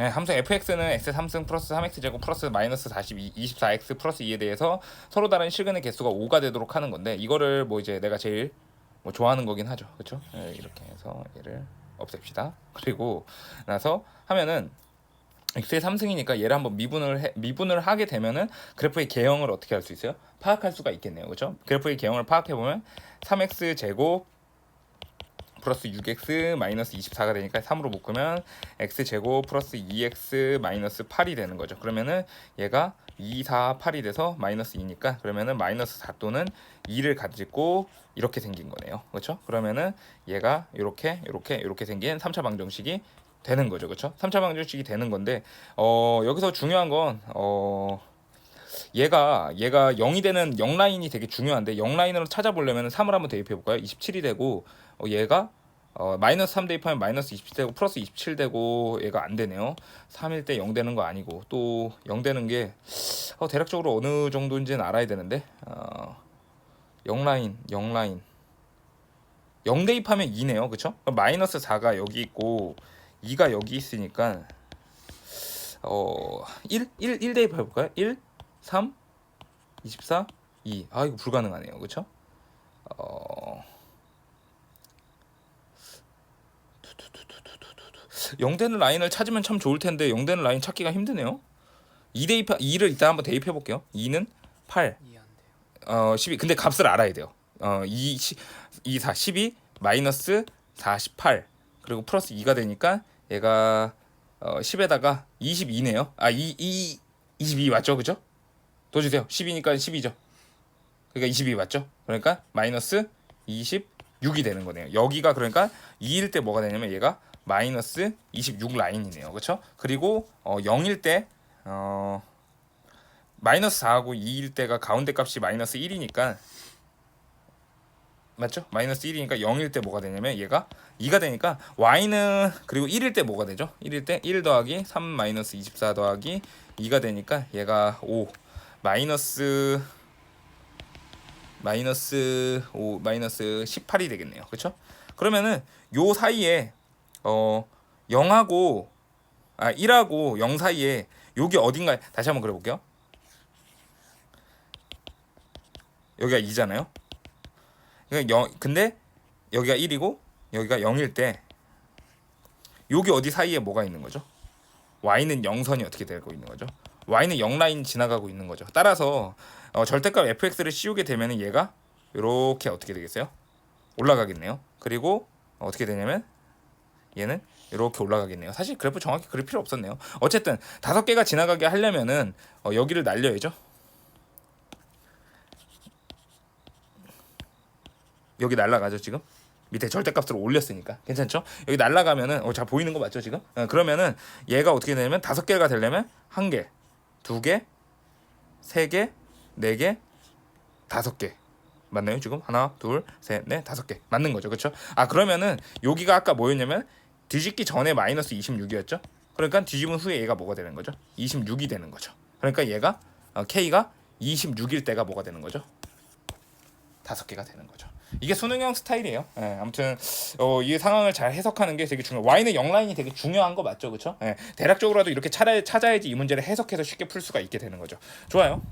네, 함수 fx는 x 3승 플러스 3x 제곱 플러스 마이너스 42, 24x 플러스 2에 대해서 서로 다른 실근의 개수가 5가 되도록 하는 건데 이거를 뭐 이제 내가 제일 뭐 좋아하는 거긴 하죠. 그렇죠? 네, 이렇게 해서 얘를 없앱시다. 그리고 나서 하면은 x의 3승이니까 얘를 한번 미분을 해, 미분을 하게 되면은 그래프의 개형을 어떻게 할 수 있어요? 파악할 수가 있겠네요. 그렇죠? 그래프의 개형을 파악해 보면 3x 제곱 플러스 6x 마이너스 24가 되니까 3으로 묶으면 x 제곱 플러스 2x 마이너스 8이 되는 거죠. 그러면은 얘가 2, 4, 8이 돼서 마이너스 2니까 그러면은 마이너스 4 또는 2를 가지고 이렇게 생긴 거네요. 그렇죠? 그러면은 얘가 이렇게 이렇게 이렇게 생긴 3차 방정식이 되는 거죠. 그렇죠? 3차 방정식이 되는 건데 어 여기서 중요한 건 어 얘가 얘가 0이 되는 0 라인이 되게 중요한데 0 라인으로 찾아보려면 3을 한번 대입해 볼까요? 27이 되고 어, 얘가 어, 마이너스 3 대입하면 마이너스 27 되고 플러스 27 되고 얘가 안 되네요. 3일 때 0 되는 거 아니고 또 0 되는 게 어, 대략적으로 어느 정도인지는 알아야 되는데 어, 0 라인 0 라인 0 대입하면 2네요. 그쵸? 마이너스 4가 여기 있고 2가 여기 있으니까 어 1, 1, 1 대입해 볼까요? 1 3 24 2. 아 이거 불가능하네요. 그렇죠? 어 0되는 라인을 찾으면 참 좋을 텐데 0되는 라인 찾기가 힘드네요. 2 대입 2를 이따 한번 대입해 볼게요. 2는 8. 이해 안 돼요. 어 12. 근데 값을 알아야 돼요. 어 2, 2 4 12 마이너스 48 그리고 플러스 2가 되니까 얘가 어 10에다가 22네요. 아 2, 2 22 맞죠? 그죠? 더 주세요. 10이니까 12죠. 그러니까 22 맞죠? 그러니까 마이너스 26이 되는 거네요. 여기가 그러니까 2일 때 뭐가 되냐면 얘가 마이너스 26 라인이네요. 그렇죠? 그리고 어 0일 때 어 마이너스 4하고 2일 때가 가운데 값이 마이너스 1이니까 맞죠? 마이너스 1이니까 0일 때 뭐가 되냐면 얘가 2가 되니까 y는 그리고 1일 때 뭐가 되죠? 1일 때 1 더하기 3 마이너스 24 더하기 2가 되니까 얘가 5 마이너스 마이너스 5 마이너스 18이 되겠네요. 그렇죠? 그러면은 요 사이에 어 0하고 아 1하고 0 사이에 요게 어딘가에 다시 한번 그려 볼게요. 여기가 2잖아요. 그러니까 0 근데 여기가 1이고 여기가 0일 때 여기 어디 사이에 뭐가 있는 거죠? y는 0선이 어떻게 되고 있는 거죠? Y는 0 라인 지나가고 있는 거죠. 따라서 어, 절대값 fx를 씌우게 되면 은 얘가 이렇게 어떻게 되겠어요? 올라가겠네요. 그리고 어떻게 되냐면 얘는 이렇게 올라가겠네요. 사실 그래프 정확히 그릴 필요 없었네요. 어쨌든 다섯 개가 지나가게 하려면은 어, 여기를 날려야죠. 여기 날라가죠 지금 밑에 절대값으로 올렸으니까 괜찮죠? 여기 날라가면은 어, 자 보이는 거 맞죠 지금? 어, 그러면은 얘가 어떻게 되냐면 다섯 개가 되려면 한 개, 두 개, 세 개, 네 개, 다섯 개 맞나요 지금? 하나, 둘, 셋, 넷, 다섯 개 맞는 거죠, 그렇죠? 아 그러면은 여기가 아까 뭐였냐면 뒤집기 전에 마이너스 26이었죠? 그러니까 뒤집은 후에 얘가 뭐가 되는 거죠? 26이 되는 거죠. 그러니까 얘가 어, k가 26일 때가 뭐가 되는 거죠? 다섯 개가 되는 거죠. 이게 수능형 스타일이에요. 예, 아무튼 어, 이 상황을 잘 해석하는 게 되게 중요. Y는 0 라인이 되게 중요한 거 맞죠, 그렇죠? 예, 대략적으로라도 이렇게 찾아, 찾아야지 이 문제를 해석해서 쉽게 풀 수가 있게 되는 거죠. 좋아요.